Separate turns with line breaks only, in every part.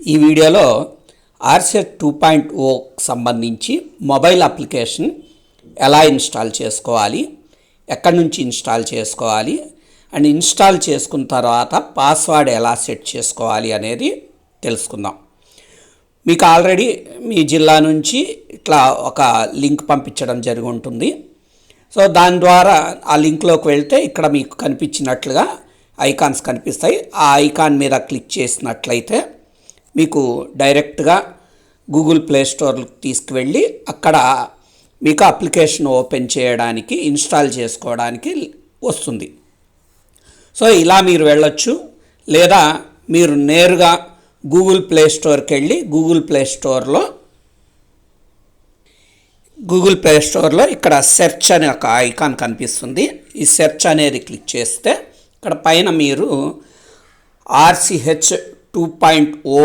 ఈ వీడియోలో ఆర్సెట్ two point ఓ సంబంధించి మొబైల్ అప్లికేషన్ ఎలా ఇన్స్టాల్ చేసుకోవాలి ఎక్కడి నుంచి ఇన్స్టాల్ చేసుకోవాలి అండ్ ఇన్స్టాల్ చేసుకున్న తర్వాత పాస్వర్డ్ ఎలా సెట్ చేసుకోవాలి అనేది తెలుసుకుందాం. మీకు ఆల్రెడీ మీ జిల్లా నుంచి ఇట్లా ఒక లింక్ పంపించడం జరిగి ఉంటుంది సో దాని ద్వారా ఆ లింక్లోకి వెళ్తే ఇక్కడ మీకు కనిపించినట్లుగా ఐకాన్స్ కనిపిస్తాయి. ఆ ఐకాన్ మీద క్లిక్ చేసినట్లయితే మీకు డైరెక్ట్గా గూగుల్ ప్లే స్టోర్కి తీసుకువెళ్ళి అక్కడ మీకు అప్లికేషన్ ఓపెన్ చేయడానికి ఇన్స్టాల్ చేసుకోవడానికి వస్తుంది. సో ఇలా మీరు వెళ్ళొచ్చు. లేదా మీరు నేరుగా గూగుల్ ప్లే స్టోర్కి వెళ్ళి గూగుల్ ప్లే స్టోర్లో గూగుల్ ప్లే స్టోర్లో ఇక్కడ సెర్చ్ అనే ఒక ఐకాన్ కనిపిస్తుంది. ఈ సెర్చ్ అనేది క్లిక్ చేస్తే ఇక్కడ పైన మీరు RCH two point O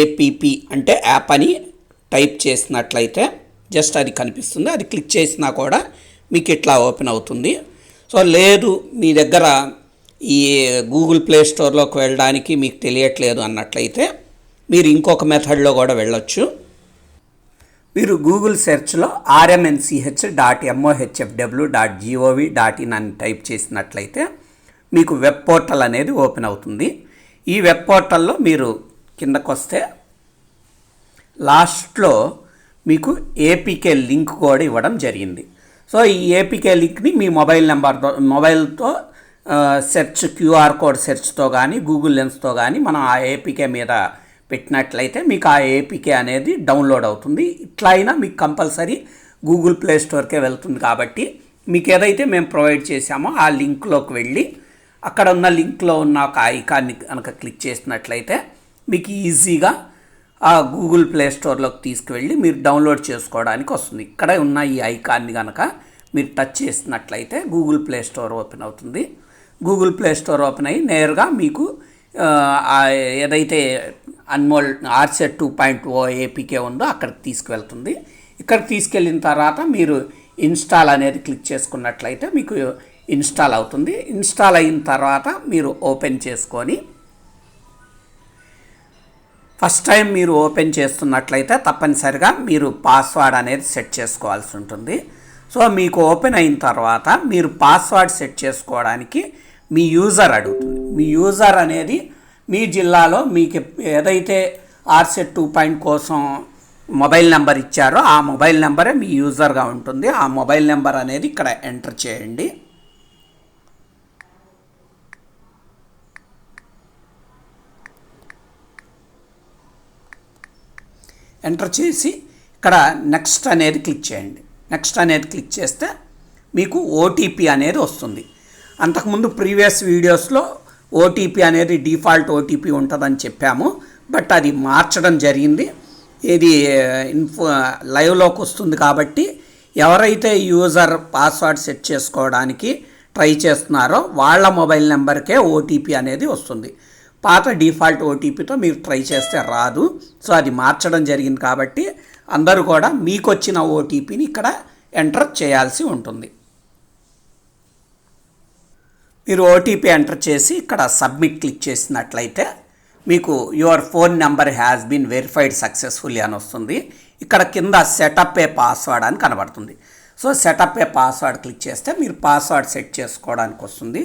APP అంటే యాప్ అని టైప్ చేసినట్లయితే జస్ట్ అది కనిపిస్తుంది. అది క్లిక్ చేసినా కూడా మీకు ఇట్లా ఓపెన్ అవుతుంది. సో లేదు మీ దగ్గర ఈ గూగుల్ ప్లే స్టోర్లోకి వెళ్ళడానికి మీకు తెలియట్లేదు అన్నట్లయితే మీరు ఇంకొక మెథడ్లో కూడా వెళ్ళొచ్చు. మీరు Google సెర్చ్లో RMNCH dot MOHFW dot GOV dot in అని టైప్ చేసినట్లయితే మీకు వెబ్ పోర్టల్ అనేది ఓపెన్ అవుతుంది. ఈ వెబ్ పోర్టల్లో మీరు కిందకు వస్తే లాస్ట్లో మీకు ఏపీకే లింక్ కూడా ఇవ్వడం జరిగింది. సో ఈ ఏపీకే లింక్ని మీ మొబైల్ నెంబర్తో మొబైల్తో సెర్చ్ క్యూఆర్ కోడ్ సెర్చ్తో కానీ గూగుల్ లెన్స్తో కానీ మనం ఆ ఏపీకే మీద పెట్టినట్లయితే మీకు ఆ ఏపీకే అనేది డౌన్లోడ్ అవుతుంది. ఇట్లా అయినా మీకు కంపల్సరీ గూగుల్ ప్లే స్టోర్కే వెళ్తుంది కాబట్టి మీకు ఏదైతే మేము ప్రొవైడ్ చేశామో ఆ లింక్లోకి వెళ్ళి అక్కడ ఉన్న లింక్లో ఉన్న ఒక ఐకాన్ని కనుక క్లిక్ చేసినట్లయితే మీకు ఈజీగా ఆ గూగుల్ ప్లే స్టోర్లోకి తీసుకువెళ్ళి మీరు డౌన్లోడ్ చేసుకోవడానికి వస్తుంది. ఇక్కడ ఉన్న ఈ ఐకాన్ని కనుక మీరు టచ్ చేసినట్లయితే గూగుల్ ప్లే స్టోర్ ఓపెన్ అవుతుంది. గూగుల్ ప్లే స్టోర్ ఓపెన్ అయ్యి నేరుగా మీకు ఏదైతే Anmol RCH two point O APK ఉందో అక్కడికి తీసుకువెళ్తుంది. ఇక్కడికి తీసుకెళ్ళిన తర్వాత మీరు ఇన్స్టాల్ అనేది క్లిక్ చేసుకున్నట్లయితే మీకు ఇన్స్టాల్ అవుతుంది. ఇన్స్టాల్ అయిన తర్వాత మీరు ఓపెన్ చేసుకొని ఫస్ట్ టైం మీరు ఓపెన్ చేస్తున్నట్లయితే తప్పనిసరిగా మీరు పాస్వర్డ్ అనేది సెట్ చేసుకోవాల్సి ఉంటుంది. సో మీకు ఓపెన్ అయిన తర్వాత మీరు పాస్వర్డ్ సెట్ చేసుకోవడానికి మీ యూజర్ అడుగుతుంది. మీ యూజర్ అనేది మీ జిల్లాలో మీకు ఏదైతే ఆర్సెట్ టూ పాయింట్ కోసం మొబైల్ నెంబర్ ఇచ్చారో ఆ మొబైల్ నెంబరే మీ యూజర్గా ఉంటుంది. ఆ మొబైల్ నెంబర్ అనేది ఇక్కడ ఎంటర్ చేయండి. ఎంటర్ చేసి ఇక్కడ నెక్స్ట్ అనేది క్లిక్ చేయండి. నెక్స్ట్ అనేది క్లిక్ చేస్తే మీకు ఓటీపీ అనేది వస్తుంది. అంతకుముందు ప్రీవియస్ వీడియోస్లో ఓటీపీ అనేది డిఫాల్ట్ ఓటీపీ ఉంటుందని చెప్పాము. బట్ అది మార్చడం జరిగింది. ఇది ఇన్ఫో లైవ్లోకి వస్తుంది కాబట్టి ఎవరైతే యూజర్ పాస్వర్డ్ సెట్ చేసుకోవడానికి ట్రై చేస్తున్నారో వాళ్ళ మొబైల్ నెంబర్కే ఓటీపీ అనేది వస్తుంది. పాత డిఫాల్ట్ ఓటీపీతో మీరు ట్రై చేస్తే రాదు. సో అది మార్చడం జరిగింది కాబట్టి అందరూ కూడా మీకు వచ్చిన ఓటీపీని ఇక్కడ ఎంటర్ చేయాల్సి ఉంటుంది. మీరు ఓటీపీ ఎంటర్ చేసి ఇక్కడ సబ్మిట్ క్లిక్ చేసినట్లయితే మీకు your phone number has been verified successfully అని వస్తుంది. ఇక్కడ కింద సెటప్ ఏ పాస్వర్డ్ అని కనబడుతుంది. So set up a password click చేస్తే మీరు పాస్వర్డ్ సెట్ చేసుకోవడానికి వస్తుంది.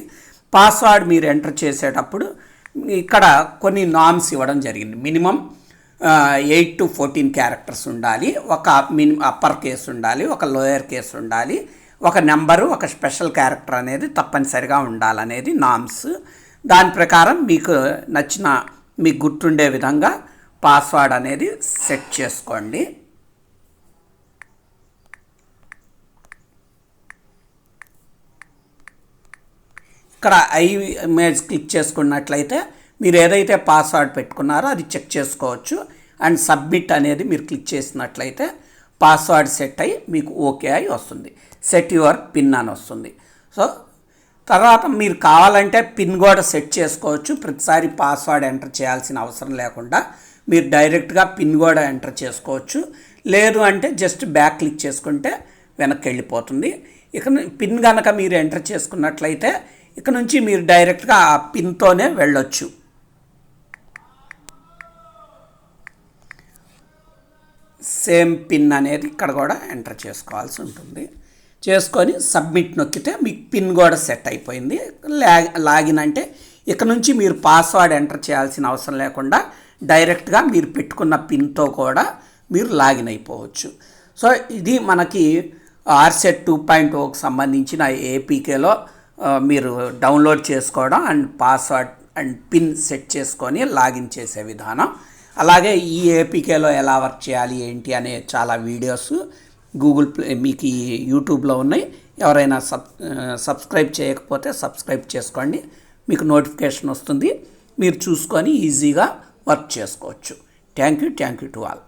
పాస్వర్డ్ మీరు ఎంటర్ చేసేటప్పుడు ఇక్కడ కొన్ని నామ్స్ ఇవ్వడం జరిగింది. Minimum eight to fourteen characters ఉండాలి. ఒక మిని అప్పర్ కేస్ ఉండాలి ఒక లోయర్ కేస్ ఉండాలి. ఒక నెంబరు ఒక స్పెషల్ క్యారెక్టర్ అనేది తప్పనిసరిగా ఉండాలనేది నామ్స్ దాని ప్రకారం మీకు నచ్చిన మీకు గుర్తుండే విధంగా పాస్వర్డ్ అనేది సెట్ చేసుకోండి. ఇక్కడ ఐ ఇమేజ్ క్లిక్ చేసుకున్నట్లయితే మీరు ఏదైతే పాస్వర్డ్ పెట్టుకున్నారో అది చెక్ చేసుకోవచ్చు. అండ్ సబ్మిట్ అనేది మీరు క్లిక్ చేసినట్లయితే పాస్వర్డ్ సెట్ అయ్యి మీకు ఓకే అయి వస్తుంది. సెట్ యువర్ పిన్ అని వస్తుంది. సో తర్వాత మీరు కావాలంటే పిన్ కూడా సెట్ చేసుకోవచ్చు. ప్రతిసారి పాస్వర్డ్ ఎంటర్ చేయాల్సిన అవసరం లేకుండా మీరు డైరెక్ట్గా పిన్ కూడా ఎంటర్ చేసుకోవచ్చు. లేదు అంటే జస్ట్ బ్యాక్ క్లిక్ చేసుకుంటే వెనక్కి వెళ్ళిపోతుంది. ఇక పిన్ కనుక మీరు ఎంటర్ చేసుకున్నట్లయితే ఇక్కడ నుంచి మీరు డైరెక్ట్గా ఆ పిన్తోనే వెళ్ళొచ్చు. సేమ్ పిన్ అనేది ఇక్కడ కూడా ఎంటర్ చేసుకోవాల్సి ఉంటుంది. చేసుకొని సబ్మిట్ నొక్కితే మీకు పిన్ కూడా సెట్ అయిపోయింది. లా- లాగిన్ అంటే ఇక నుంచి మీరు పాస్వర్డ్ ఎంటర్ చేయాల్సిన అవసరం లేకుండా డైరెక్ట్గా మీరు పెట్టుకున్న పిన్తో కూడా మీరు లాగిన్ అయిపోవచ్చు. సో ఇది మనకి ఆర్సెట్ టూ పాయింట్ ఓకి సంబంధించిన ఏపీకేలో మీరు డౌన్లోడ్ చేసుకోవడం and password and pin set చేసుకొని లాగిన్ చేసే విధానం. అలాగే ఈ ఏపీకేలో ఎలా వర్క్ చేయాలి ఏంటి అనే చాలా వీడియోస్ గూగుల్ ప్లే మీకు ఈ యూట్యూబ్లో ఉన్నాయి. ఎవరైనా సబ్ సబ్స్క్రైబ్ చేయకపోతే సబ్స్క్రైబ్ చేసుకోండి. మీకు నోటిఫికేషన్ వస్తుంది. మీరు చూసుకొని ఈజీగా వర్క్ చేసుకోవచ్చు. Thank you thank you to all.